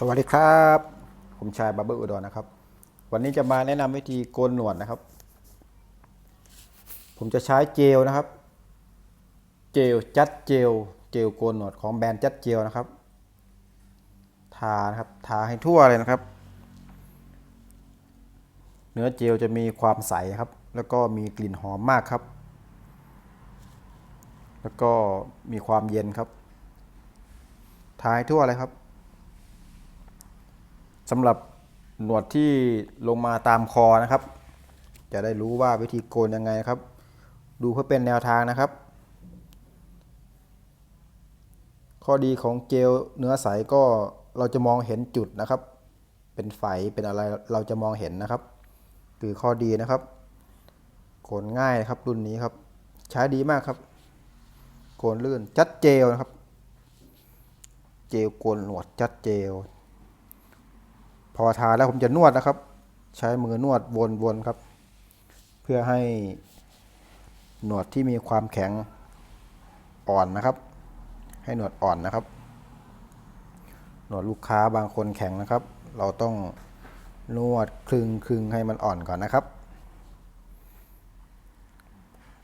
สวัสดีครับ ผมชายบาร์เบอร์อุดรนะครับ วันนี้จะมาแนะนำวิธีโกนหนวดนะครับ ผมจะใช้เจลนะครับ เจลจัดเจล เจลโกนหนวดของแบรนด์จัดเจลนะครับ ทานะครับทาให้ทั่วเลยนะครับ เนื้อเจลจะมีความใสครับ แล้วก็มีกลิ่นหอมมากครับ แล้วก็มีความเย็นครับ ทาให้ทั่วเลยครับ สำหรับหนวดที่ลงมาตามคอนะครับ จะได้รู้ว่าวิธีโกนยังไงนะครับ ดูเพื่อเป็นแนวทางนะครับ ข้อดีของเจลเนื้อใสก็เราจะมองเห็นจุดนะครับ เป็นไฝเป็นอะไรเราจะมองเห็นนะครับคือข้อดีนะครับ โกนง่ายครับรุ่นนี้ครับ ใช้ดีมากครับ โกนลื่นจัดเจลนะครับ เจลโกนหนวดจัดเจล พอทาแล้วผมจะนวดนะครับ ใช้มือนวดวนๆครับ เพื่อให้หนวดที่มีความแข็งอ่อนนะครับ ให้หนวดอ่อนนะครับ หนวดลูกค้าบางคนแข็งนะครับ เราต้องนวดคลึงคลึงให้มันอ่อนก่อนนะครับ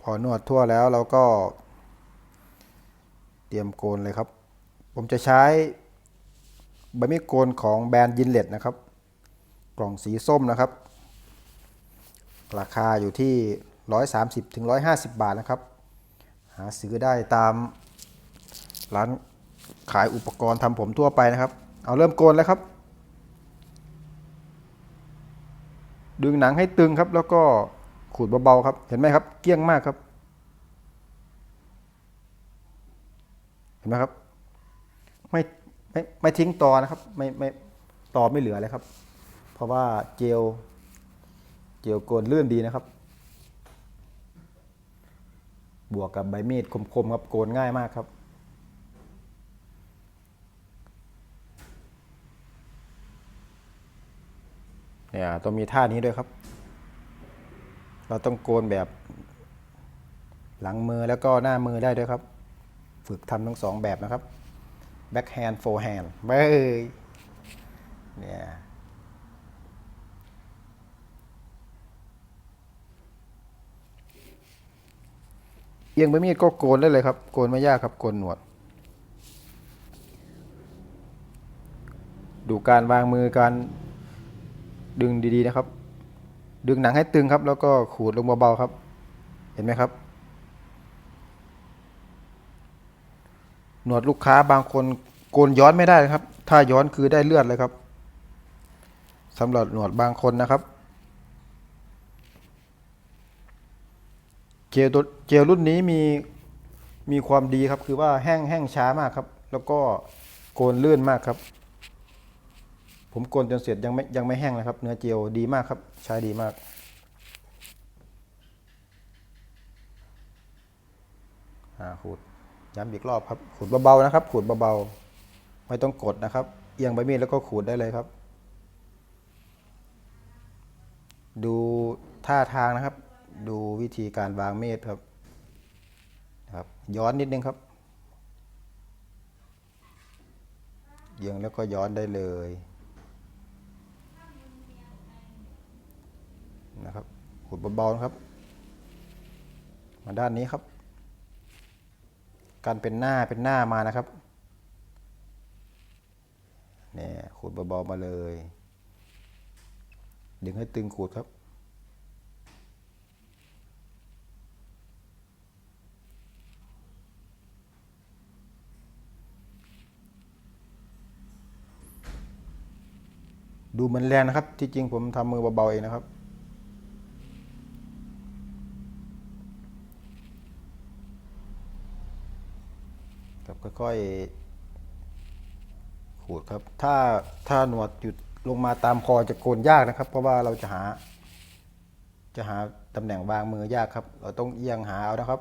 พอนวดทั่วแล้วเราก็ เตรียมโกนเลยครับ ผมจะใช้ใบมีดโกนของแบรนด์ยินเล็ตนะครับ กล่องสีส้มนะครับ ราคาอยู่ที่ 130ถึง150 บาทนะครับ หาซื้อได้ตามร้านขายอุปกรณ์ทำผมทั่วไปนะครับ เอาเริ่มโกนแล้วครับ ดึงหนังให้ตึงครับ แล้วก็ขูดเบาๆครับ เห็นไหมครับ เกลี้ยงมากครับ เห็นไหมครับ ไม่ไม่ไม่ทิ้งตอนะครับ ไม่ไม่ตอไม่เหลือเลยครับ ราะว่าเจลเจลโกนลื่นดีนะครับ บวกกับใบมีดคมๆครับโกนง่ายมากครับ เนี่ยต้องมีท่านี้ด้วยครับ เราต้องโกนแบบหลังมือแล้วก็หน้ามือได้ด้วยครับ ฝึกทำทั้งสองแบบนะครับ backhand forehand เบ้ยเนี่ย เอียงใบมีดก็โกนได้เลยครับ โกนไม่ยากครับ โกนหนวด ดูการวางมือการดึงดีๆนะครับ ดึงหนังให้ตึงครับ แล้วก็ขูดลงเบาๆครับ เห็นไหมครับ หนวดลูกค้าบางคนโกนย้อนไม่ได้ครับ ถ้าย้อนคือได้เลือดเลยครับสำหรับหนวดบางคนนะครับ เจลตัวเจลรุ่นนี้มีมีความดีครับ คือว่าแห้งแห้งช้ามากครับ แล้วก็โกนลื่นมากครับ ผมโกนจนเสร็จยังไม่ยังไม่แห้งเลยครับ เนื้อเจลดีมากครับ ใช้ดีมากขูดย้ำอีกรอบครับ ขูดเบาๆนะครับ ขูดเบาๆไม่ต้องกดนะครับ เอียงใบมีดแล้วก็ขูดได้เลยครับ ดูท่าทางนะครับ ดูวิธีการวางเมีดครับครับ ย้อนนิดนึงครับเอียงแล้วก็ย้อนได้เลยนะครับขูดเบาๆครับ มาด้านนี้ครับ การเป็นหน้าเป็นหน้ามานะครับเนี่ยขูดเบาๆมาเลย ดึงให้ตึงขูดครับ ดูเหมันแรงนะครับ ที่จริงผมทำมือเบาๆเองนะครับ ครับค่อยๆขูดครับ ถ้าถ้าหนวดหยุดลงมาตามคอจะโกนยากนะครับ เพราะว่าเราจะหา จะหาตำแหน่งวางมือยากครับ เราต้องเอียงหาเอานะครับ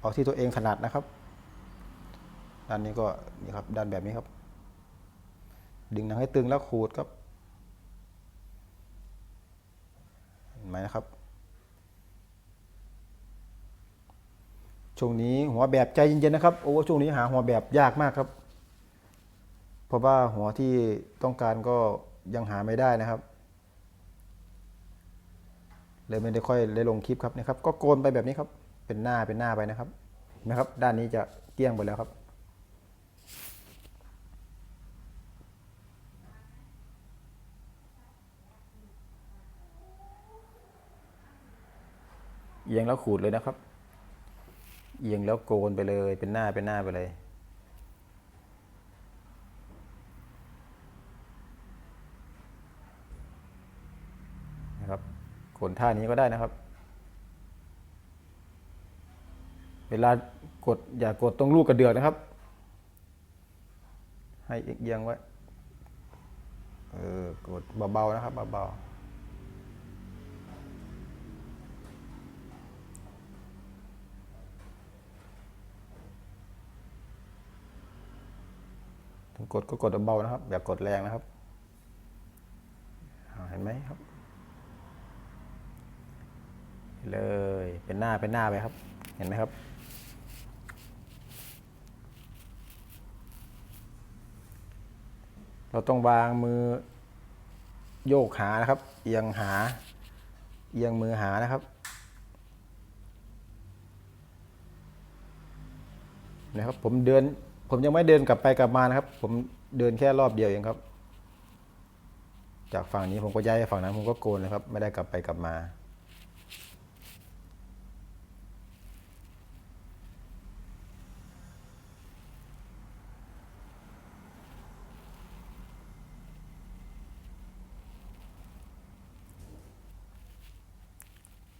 เอาที่ตัวเองถนัดนะครับ ด้านนี้ก็นี่ครับด้านแบบนี้ครับ ดึงหนังให้ตึงแล้วขูดครับเห็นไหมนะครับ ช่วงนี้หัวแบบใจเย็นๆนะครับโอ้ช่วงนี้หาหัวแบบยากมากครับ เพราะว่าหัวที่ต้องการก็ยังหาไม่ได้นะครับเลยไม่ได้ค่อยได้ลงคลิปครับนะครับ ก็โกนไปแบบนี้ครับ เป็นหน้าเป็นหน้าไปนะครับเห็นะครับ ด้านนี้จะเกี้ยงไปแล้วครับ เอียงแล้วขูดเลยนะครับ เอียงแล้วโกนไปเลย เป็นหน้าเป็นหน้าไปเลย นะครับโกนท่านี้ก็ได้นะครับ เวลากดอย่ากดตรงลูกกระเดือกนะครับ ให้เอียงไว้ เออกดเบาๆนะครับเบาๆ กดก็กดเบาๆนะครับอย่ากกดแรงนะครับเห็นไหมครับ เลยเป็นหน้าเป็นหน้าไปครับ เห็นไหมครับ เราต้องวางมือโยกหานะครับ เอียงหา เอียงมือหานะครับนะครับผมเดิน ผมยังไม่เดินกลับไปกลับมานะครับ ผมเดินแค่รอบเดียวเองครับ จากฝั่งนี้ผมก็ย้ายไปฝั่งนั้นผมก็โกนนะครับ ไม่ได้กลับไปกลับมา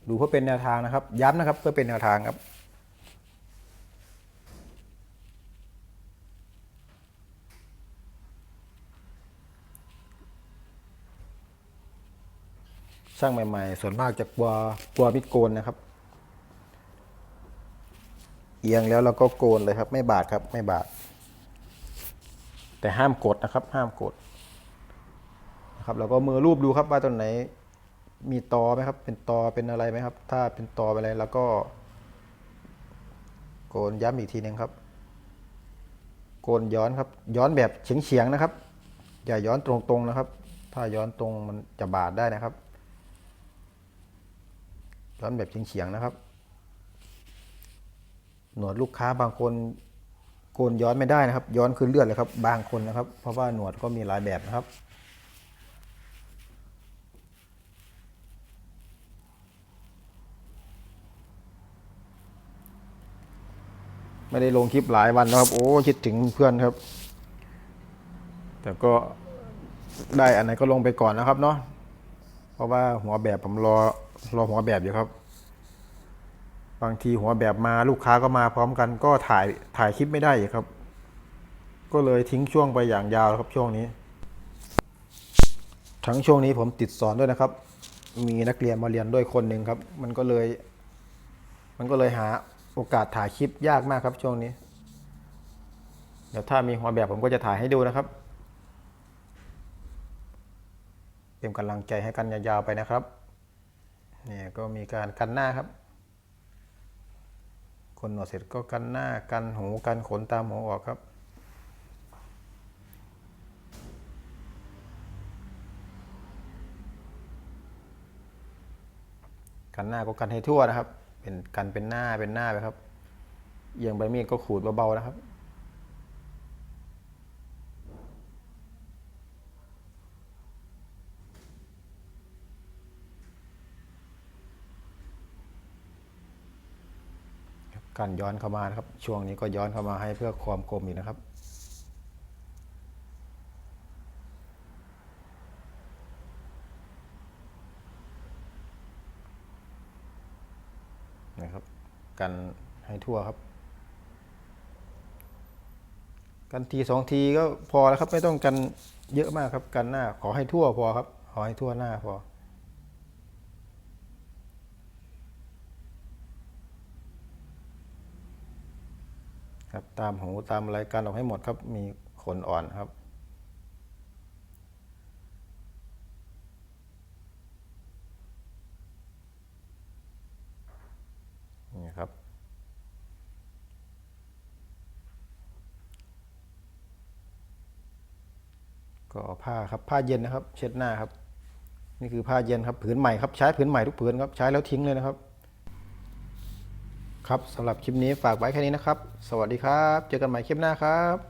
ดูเพื่อเป็นแนวทางนะครับ ย้ำนะครับเพื่อเป็นแนวทางครับ ช่างใหม่ ๆ ส่วนมากจะกลัวกลัวมิดโกนนะครับ เอียงแล้วเราก็โกนเลยครับ ไม่บาดครับไม่บาด แต่ห้ามกดนะครับ ห้ามกดนะครับเราก็มือรูปดูครับว่าตรงไหนมีตอไหมครับ เป็นตอเป็นอะไรไหมครับ ถ้าเป็นตอเป็นอะไรแล้วก็ โกนย้ำอีกทีหนึ่งครับ โกนย้อนครับ ย้อนแบบเฉียงๆนะครับ อย่าย้อนตรงๆนะครับ ถ้าย้อนตรงมันจะบาดได้นะครับ ย้อนแบบเฉียงๆนะครับ หนวดลูกค้าบางคนโกนย้อนไม่ได้นะครับ ย้อนคือเลือดเลยครับ บางคนนะครับ เพราะว่าหนวดก็มีหลายแบบนะครับไม่ได้ลงคลิปหลายวันนะครับ โอ้คิดถึงเพื่อนครับ แต่ก็ได้อันไหนก็ลงไปก่อนนะครับเนาะ ราะว่าหัวแบบผมรอรอหัวแบบอยู่ครับ บางทีหัวแบบมาลูกค้าก็มาพร้อมกัน ก็ถ่ายถ่ายคลิปไม่ได้ครับ ก็เลยทิ้งช่วงไปอย่างยาวครับช่วงนี้ ทั้งช่วงนี้ผมติดสอนด้วยนะครับ มีนักเรียนมาเรียนด้วยคนหนึ่งครับ มันก็เลย มันก็เลยหาโอกาสถ่ายคลิปยากมากครับช่วงนี้ เดี๋ยวถ้ามีหัวแบบผมก็จะถ่ายให้ดูนะครับ เป็นกำลังใจให้กันยาวๆไปนะครับเนี่ยก็มีการกันหน้าครับ คนหนวดเสร็จก็กันหน้ากันหูกันขนตามหูออกครับกันหน้าก็กันให้ทั่วนะครับ เป็นกันเป็นหน้าเป็นหน้าไปครับเอียงใบมีดก็ขูดเบาๆนะครับ การย้อนเข้ามานะครับ ช่วงนี้ก็ย้อนเข้ามาให้เพื่อความคมอีกนะครับ นะครับ กันให้ทั่วครับ กันทีสองทีก็พอแล้วครับ ไม่ต้องกันเยอะมากครับ กันหน้าขอให้ทั่วพอครับ ขอให้ทั่วหน้าพอ ครับตามหูตามอะไรกันออกให้หมดครับมีขนอ่อนครับนี่ครับกก็ผ้าครับผ้าเย็นนะครับ เช็ดหน้าครับ นี่คือผ้าเย็นครับผืนใหม่ครับใช้ผืนใหม่ทุกผืนครับใช้แล้วทิ้งเลยนะครับ ครับสำหรับคลิปนี้ฝากไว้แค่นี้นะครับ สวัสดีครับ เจอกันใหม่คลิปหน้าครับ